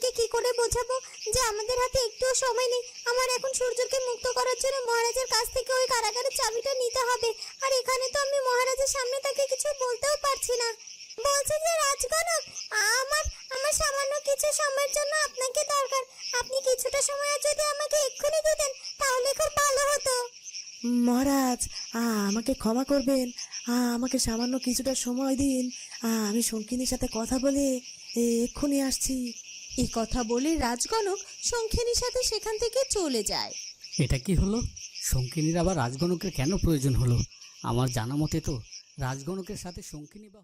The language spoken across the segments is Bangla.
সবাইকে কি করে বোঝাবো? যে আমাদের হাতে একটুও সময় নেই। আমার এখন সূর্যকে মুক্ত করার জন্য মহারাজের কাছ থেকে ওই কারাগারের চাবিটা নিতে হবে। আর এখানে তো আমি মহারাজের সামনে তাকে কিছু বলতেও পারছি না। বলছি যে, রাজগণক, আমার আমার সামান্য কিছু সময়ের জন্য আপনাকে দরকার। আপনি কিছুটা সময় যদি আমাকে এক্ষুনি দিতেন, তাহলে খুব ভালো হতো। মহারাজ আমাকে ক্ষমা করবেন। আমাকে সামান্য কিছুটা সময় দিন। আমি শঙ্কিনীর সাথে কথা বলে এক্ষুনি আসছি। এই কথা বলে রাজগণক শঙ্খিনীর সাথে সেখান থেকে চলে যায়। এটা কি হলো? শঙ্খিনীর আবার রাজগণকের কেন প্রয়োজন হলো? আমার জানা মতে তো রাজগণকের সাথে শঙ্কিনী বা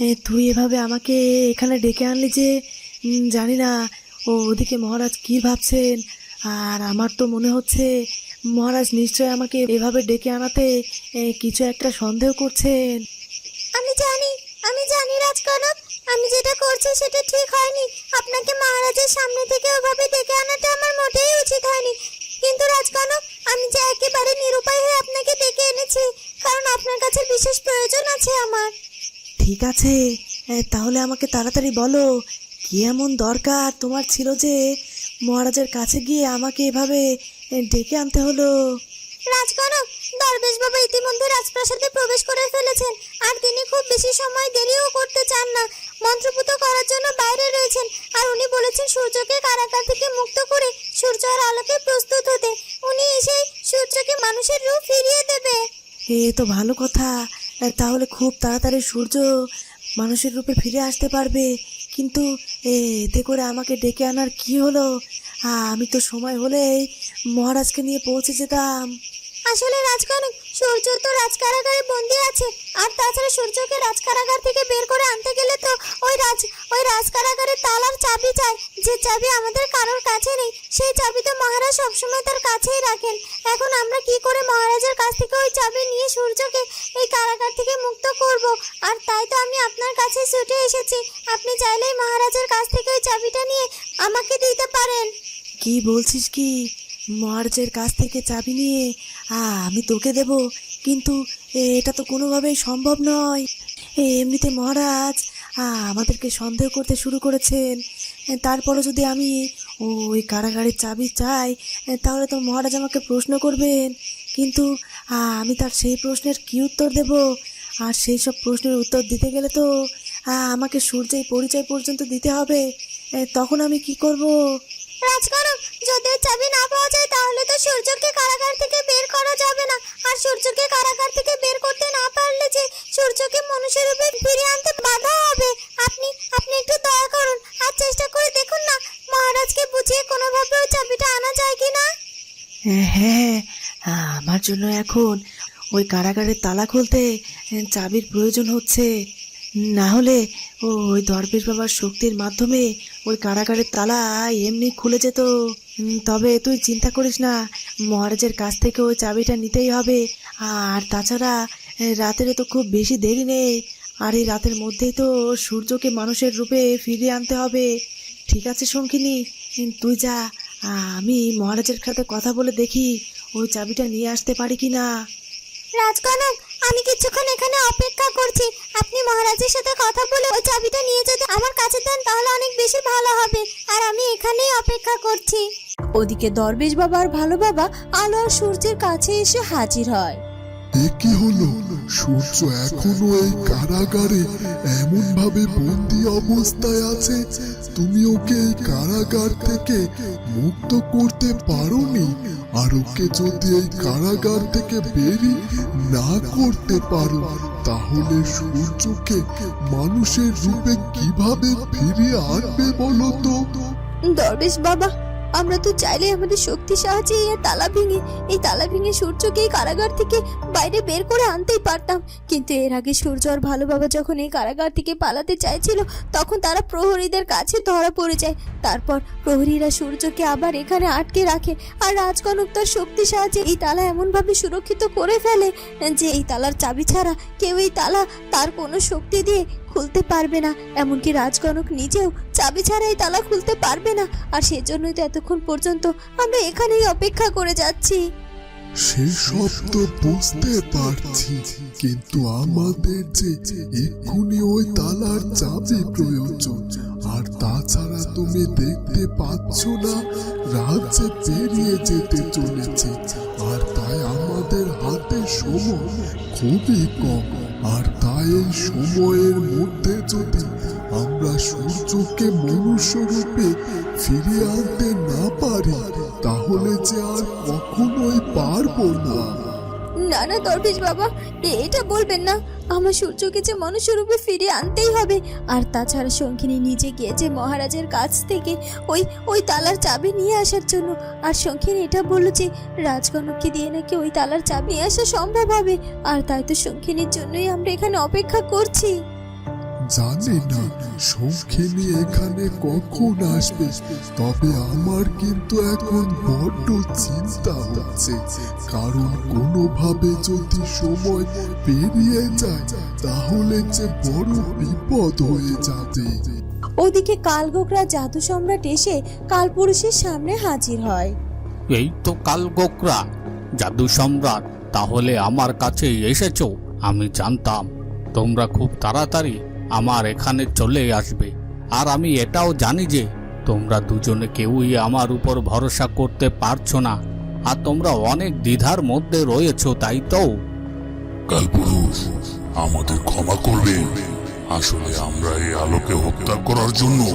এ, তুই এভাবে আমাকে এখানে ডেকে আনলি যে জানি না ও ওদিকে মহারাজ কি ভাবছেন আর আমার তো মনে হচ্ছে মহারাজ নিশ্চয় আমাকে এভাবে ডেকে আনাতে কিছু একটা সন্দেহ করছেন। আমি জানি আমি জানি রাজকনক আমি যেটা করছি সেটা ঠিক হয়নি। আপনাকে মহারাজের সামনে থেকে ওভাবে ডেকে আনাটা আমার মোটেই উচিত হয়নি। কিন্তু রাজকনক, আমি যে একেবারে নিরুপায় হয়ে আপনাকে ডেকে এনেছি, কারণ আপনার কাছে বিশেষ প্রয়োজন আছে আমার। ঠিক আছে তাহলে আমাকে তাড়াতাড়ি বলো, কি এমন দরকার তোমার ছিল যে মহারাজের কাছে গিয়ে আমাকে এভাবে ডেকে আনতে হলো? রাজকনক, দরবেশ ইতিমধ্যে রাজপ্রাসাদে প্রবেশ করে ফেলেছেন। আর তিনি খুব বেশি সময় দেরিও করতে চান না। মন্ত্রপুত করার জন্য বাইরে রয়েছেন। আর উনি বলেছেন সূর্যকে কারাগার থেকে মুক্ত করে সূর্য আর আলোকে প্রস্তুত হতে। উনি এসে সূর্যকে মানুষের রূপ ফিরিয়ে দেবে। এ তো ভালো কথা। তাহলে খুব তাড়াতাড়ি সূর্য মানুষের রূপে ফিরে আসতে পারবে। কিন্তু এতে করে আমাকে ডেকে আনার কি হলো? আমি তো সময় হলেই মহারাজকে নিয়ে পৌঁছে যেতাম। আসলে রাজকনক সূর্য তো রাজকারাগারে বন্দি আছে। আর তাছাড়া সূর্যকে রাজকারাগার থেকে বের করে আনতে গেলে তো ওই রাজ, ওই রাজকারাগারের তালার চাবি চাই। যে চাবি আমাদের কারোর কাছে নেই, সেই চাবি তো মহারাজ সবসময় তার কাছেই রাখেন। এখন আমরা কি করে মহারাজের কাছ থেকে ওই চাবি নিয়ে সূর্যকে এই কারাগার থেকে মুক্ত করব? আর তাই তো আমি আপনার কাছে ছুটে এসেছি। আপনি চাইলেই মহারাজের কাছ থেকে ওই চাবিটা নিয়ে আমাকে দিতে পারেন। কি বলছিস কি? মহারাজের কাছ থেকে চাবি নিয়ে আমি তোকে দেব কিন্তু এটা তো কোনোভাবেই সম্ভব নয়। এমনিতে মহারাজ আমাদেরকে সন্দেহ করতে শুরু করেছেন। এ, তারপরে যদি আমি ওই কারাগারের চাবি চাই তাহলে তো মহারাজ আমাকে প্রশ্ন করবেন। কিন্তু আমি তার সেই প্রশ্নের কি উত্তর দেব? আর সেই সব প্রশ্নের উত্তর দিতে গেলে তো আমাকে সূর্যের পরিচয় পর্যন্ত দিতে হবে। তখন আমি কি করব? যদি চাবি না পাওয়া যায় তাহলে তো সূর্যকে কারাগার থেকে বের করা যাবে না। আর সূর্যকে কারাগার থেকে বের করতে না পারলে যে সূর্যকে মনুষ্য রূপে ফিরিয়ে আনতে বাধা হবে। আপনি আপনি একটু দয়া করুন আর চেষ্টা করে দেখুন না, মহারাজকে বুঝিয়ে কোনোভাবে ওই চাবিটা আনা যায় কি না? হ্যাঁ আমার জন্য এখন ওই কারাগারের তালা খুলতে চাবির প্রয়োজন হচ্ছে। না হলে ওই দরবেশ বাবার শক্তির মাধ্যমে ওই কারাগারের তালা এমনি খুলে যেত। তবে তুই চিন্তা করিস না, মহারাজের কাছ থেকে ওই চাবিটা নিতেই হবে। আর তাছাড়া রাতের তো খুব বেশি দেরি নেই। আর এই রাতের মধ্যেই তো সূর্যকে মানুষের রূপে ফিরিয়ে আনতে হবে। ঠিক আছে, শঙ্কিনী? তুই যা। আমি মহারাজের সাথে কথা বলে দেখি, ওই চাবিটা নিয়ে আসতে পারি কি না রাজকনক আমি কিছুক্ষণ এখানে অপেক্ষা করছি। আপনি মহারাজের সাথে কথা বলে ওই চাবিটা নিয়ে যদি আমার কাছে দেন তাহলে অনেক বেশি ভালো হবে। আর আমি এখানেই অপেক্ষা করছি। ওদিকে দরবেশ বাবা আর ভালো বাবা আলো আর সূর্যের কাছে এসে হাজির হয়। এ কি হলো? সূর্য এখনও এই কারাগারে এমন ভাবে বন্দি অবস্থায় আছে তুমি ওকে এই কারাগার থেকে মুক্ত করতে পারোনি? আর ওকে যদি এই কারাগার থেকে বেরি না করতে পারো, তাহলে সূর্যকে মানুষের রূপে কীভাবে ফিরিয়ে আনবে বলো তো? দরবেশ বাবা আমরা তো চাইলে আমাদের শক্তি সাহায্যে এই তালা ভেঙে, এই তালা ভেঙে সূর্যকে এই কারাগার থেকে বাইরে বের করে আনতেই পারতাম। কিন্তু এর আগে সূর্য আর ভালো বাবা যখন এই কারাগার থেকে পালাতে চাইছিল, তখন তারা প্রহরীদের কাছে ধরা পড়ে যায়। তারপর প্রহরীরা সূর্যকে আবার এখানে আটকে রাখে আর রাজকনক তার শক্তি সাহায্যে এই তালা এমনভাবে সুরক্ষিত করে ফেলে যে এই তালার চাবি ছাড়া কেউ এই তালা তার কোনো শক্তি দিয়ে খুলতে পারবে না। এমনকি রাজকনক নিজেও চাবি ছাড়াই তালা খুলতে পারবে না। আর সেজন্যই তো এতক্ষণ পর্যন্ত আমরা এখানেই অপেক্ষা করে যাচ্ছি। সেসব তো বুঝতে পারছি। কিন্তু আমাদের যে এক্ষুনি ওই তালার চাবি প্রয়োজন। আর তাছাড়া তুমি দেখতে পাচ্ছ না, রাজ্যে পেরিয়ে যেতে চলেছে। আর তাই আমাদের হাতে সময় খুবই কম। আর তাই এই সময়ের মধ্যে যদি আমরা সূর্যকে মনুষ্য রূপে ফিরিয়ে আনতে না পারি, তাহলে যে আর কখনোই পারব না। না না, দরবেশ বাবা, এটা বলবেন না। আমার সূর্যকে যে মনুষ্যরূপে ফিরিয়ে আনতেই হবে। আর তাছাড়া শঙ্খিনী নিজে গিয়েছে মহারাজের কাছ থেকে ওই ওই তালার চাবি নিয়ে আসার জন্য। আর শঙ্খিনী এটা বলল যে রাজকনককে দিয়ে নাকি ওই তালার চাবি আসা সম্ভব হবে। আর তাই তো শঙ্খিনীর জন্যই আমরা এখানে অপেক্ষা করছি। জানি না শঙ্খিনী এখানে কখন আসবে। তবে আমার কিন্তু এখন বড্ড চিন্তা হচ্ছে। কারণ কোনোভাবে যদি সময় পেরিয়ে যায় তাহলে যে বড় বিপদ হয়ে যাবে। ওদিকে কালগোকরা জাদু সম্রাট এসে কালপুরুষের সামনে হাজির হয়। এই তো কাল গোকরা জাদু সম্রাট তাহলে আমার কাছে এসেছ আমি জানতাম। তোমরা খুব তাড়াতাড়ি আমার এখানে চলে আসবে। আর আমি এটাও জানি যে, তোমরা দুজনে কেউই আমার উপর ভরসা করতে পারছ না। আর তোমরা অনেক দ্বিধার মধ্যে রয়েছো, তাই তো? কালপুরুষ, আমাদের ক্ষমা করবেন আসলে আমরা এই আলোকে হত্যা করার জন্য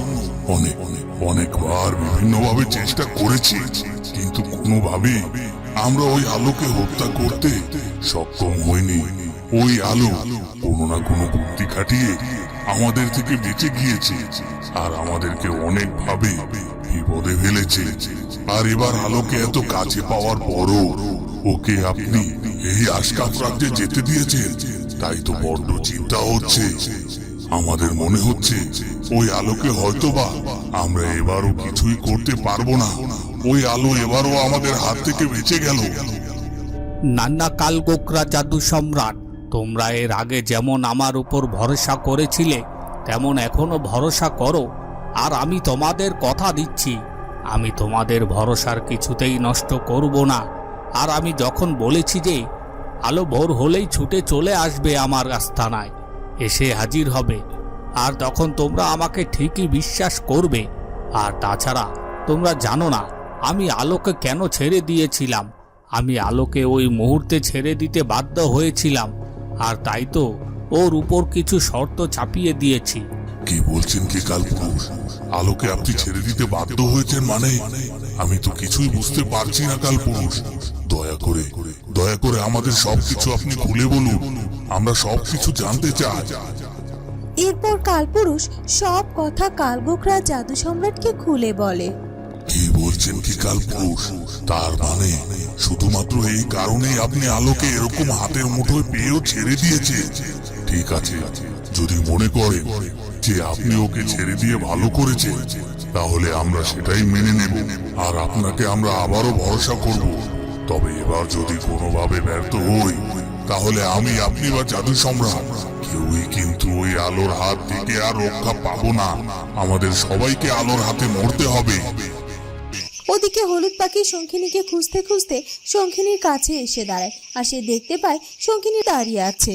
অনেক অনেকবার বিভিন্নভাবে চেষ্টা করেছি। কিন্তু কোনোভাবে আমরা ওই আলোকে হত্যা করতে সক্ষম হইনি। ওই আলো কোনো না কোনো বুদ্ধি খাটিয়ে আমাদের থেকে বেঁচে গিয়েছে আর আমাদেরকে অনেকভাবে বিপদে ফেলেছে। আর এবার আলোকে এত কাছে পাওয়ার পরও ওকে আপনি এই আশকাফ রাজ্যে যেতে দিয়েছেন। তাই তো বড্ড চিন্তা হচ্ছে। আমাদের মনে হচ্ছে ওই আলোকে হয়তোবা আমরা এবারও কিছুই করতে পারব না। ওই আলো এবারও আমাদের হাত থেকে বেঁচে গেল। নান্না কাল গোকরা জাদু সম্রাট তোমরা এর আগে যেমন আমার উপর ভরসা করেছিলে, তেমন এখনও ভরসা করো। আর আমি তোমাদের কথা দিচ্ছি, আমি তোমাদের ভরসার কিছুতেই নষ্ট করব না। আর আমি যখন বলেছি যে, আলো ভোর হলেই ছুটে চলে আসবে আমার আস্থানায় এসে হাজির হবে। আর তখন তোমরা আমাকে ঠিকই বিশ্বাস করবে। আর তাছাড়া তোমরা জানো না, আমি আলোকে কেন ছেড়ে দিয়েছিলাম? আমি আলোকে ওই মুহূর্তে ছেড়ে দিতে বাধ্য হয়েছিলাম। আর তাই তো ওর উপর কিছু শর্ত চাপিয়ে দিয়েছি। কি বলছেন কি কালপুরুষ আলোকে আপনি ছেড়ে দিতে বাধ্য হয়েছেন মানে? আমি তো কিছুই বুঝতে পারছি না কালপুরুষ দয়া করে দয়া করে আমাদের সবকিছু আপনি খুলে বলুন। আমরা সবকিছু জানতে চাই। এরপর কালপুরুষ সব কথা কালগোকরা জাদু সম্রাটকে খুলে বলে। বলছেন কি কালপুরুষ তার মানে শুধুমাত্র এই কারণেই আপনি আলোকে এরকম হাতের মুঠোয় পেয়েও ছেড়ে দিয়েছে। ঠিক আছে, যদি মনে করেন যে আপনি ওকে ছেড়ে দিয়ে ভালো করেছে, তাহলে আমরা সেটাই মেনে নেব। আর আপনাকে আমরা আবারও ভরসা করব। তবে এবার যদি কোনোভাবে ব্যর্থ হই, তাহলে আমি আপনি বা জাদু সম্রাট। কেউই কিন্তু ওই আলোর হাত থেকে আর রক্ষা পাবো না। আমাদের সবাইকে আলোর হাতে মরতে হবে। ওদিকে হলুদ পাখি শঙ্খিনীকে খুঁজতে খুঁজতে শঙ্খিনীর কাছে এসে দাঁড়ায় আর সে দেখতে পায় শঙ্খিনী দাঁড়িয়ে আছে।